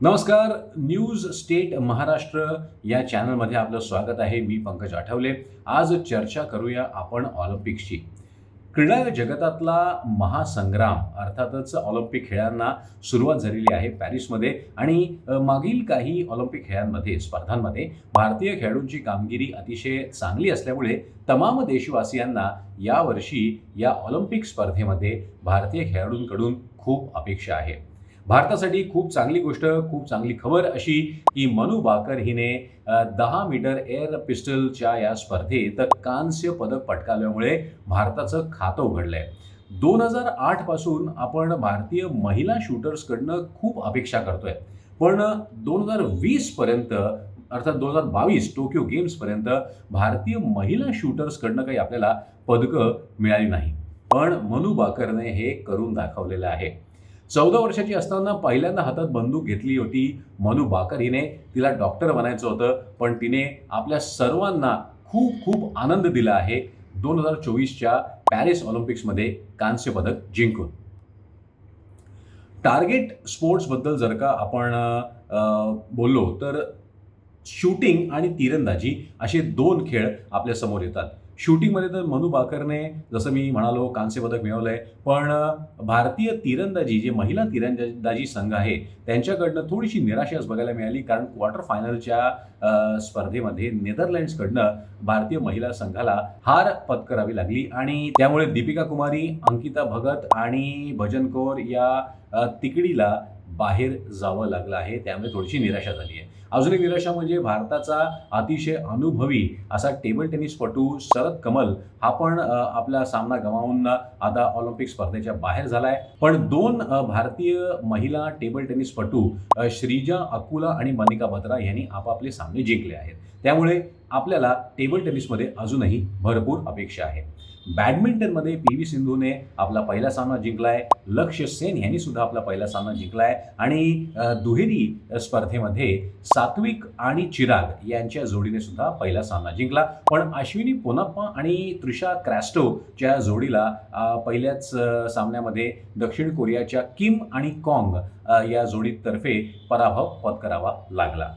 नमस्कार news state Maharashtra या चॅनलमध्ये आपलं स्वागत आहे. मी पंकज आठवले. आज चर्चा करूया आपण ऑलिम्पिक्सची. क्रीडा जगतातला महासंग्राम अर्थातच ऑलिम्पिक खेळांना सुरुवात झालेली आहे पॅरिसमध्ये आणि मागील काही ऑलिम्पिक खेळांमध्ये स्पर्धांमध्ये भारतीय खेळाडूंची कामगिरी अतिशय चांगली असल्यामुळे तमाम देशवासियांना यावर्षी या ऑलिम्पिक स्पर्धेमध्ये भारतीय खेळाडूंकडून खूप अपेक्षा आहे. भारतासाठी खूप चांगली गोष्ट खूप चांगली खबर अशी की मनु बाकर हिने दहा मीटर एअर पिस्टलच्या या स्पर्धेत कांस्य पदक पटकावल्यामुळे भारताचं खातं उघडलंय. दोन हजार आठपासून आपण भारतीय महिला शूटर्सकडनं खूप अपेक्षा करतोय. पण दोन हजार वीस पर्यंत अर्थात दोन हजार बावीस टोकियो गेम्सपर्यंत भारतीय महिला शूटर्सकडनं काही आपल्याला पदकं मिळाली नाही. पण मनु बाकरने हे करून दाखवलेलं आहे. चौदा वर्षाची असताना पहिल्यांदा हातात बंदूक घेतली होती. मनु बाकर हिने तिला डॉक्टर बनायचं होतं पण तिने आपल्या सर्वांना खूप खूप आनंद दिला आहे. दोन हजार चोवीसच्या पॅरिस ऑलिम्पिक्समध्ये कांस्य पदक जिंकून. टार्गेट स्पोर्ट्सबद्दल जर का आपण बोललो तर शूटिंग आणि तिरंदाजी असे दोन खेळ आपल्यासमोर येतात. शूटिंगमध्ये तर मनु बाकरने जसं मी म्हणालो कांस्य पदक मिळवलं आहे पण भारतीय तिरंदाजी जे महिला तिरंदाजी संघ आहे त्यांच्याकडनं थोडीशी निराशाच बघायला मिळाली. कारण क्वार्टर फायनलच्या स्पर्धेमध्ये नेदरलँड्सकडनं भारतीय महिला संघाला हार पत्करावी लागली. आणि त्यामुळे दीपिका कुमारी अंकिता भगत आणि भजन कौर या तिकडीला बाहेर जावं लागलं आहे त्यामुळे थोडीशी निराशा झाली आहे. अजून एक निराशा म्हणजे भारताचा अतिशय अनुभवी असा टेबल टेनिसपटू शरद कमल हा पण आपला सामना गमावून आता ऑलिम्पिक स्पर्धेच्या बाहेर झालाय. पण दोन भारतीय महिला टेबल टेनिसपटू श्रीजा अकुला आणि मनिका बत्रा यांनी आपापले सामने जिंकले आहेत. त्यामुळे आपल्याला टेबल टेनिसमध्ये अजूनही भरपूर अपेक्षा आहे. बॅडमिंटनमध्ये पी व्ही सिंधूने आपला पहिला सामना जिंकलाय. लक्ष्य सेन यांनी सुद्धा आपला पहिला सामना जिंकलाय. आणि दुहेरी स्पर्धेमध्ये सात्विक आणि चिराग यांच्या जोडीने सुद्धा पहिला सामना जिंकला. पण अश्विनी पोनाप्पा आणि त्रिशा क्रॅस्टोच्या जोडीला पहिल्याच सामन्यामध्ये दक्षिण कोरियाच्या किम आणि कॉंग या जोडीतर्फे पराभव पत्करावा लागला.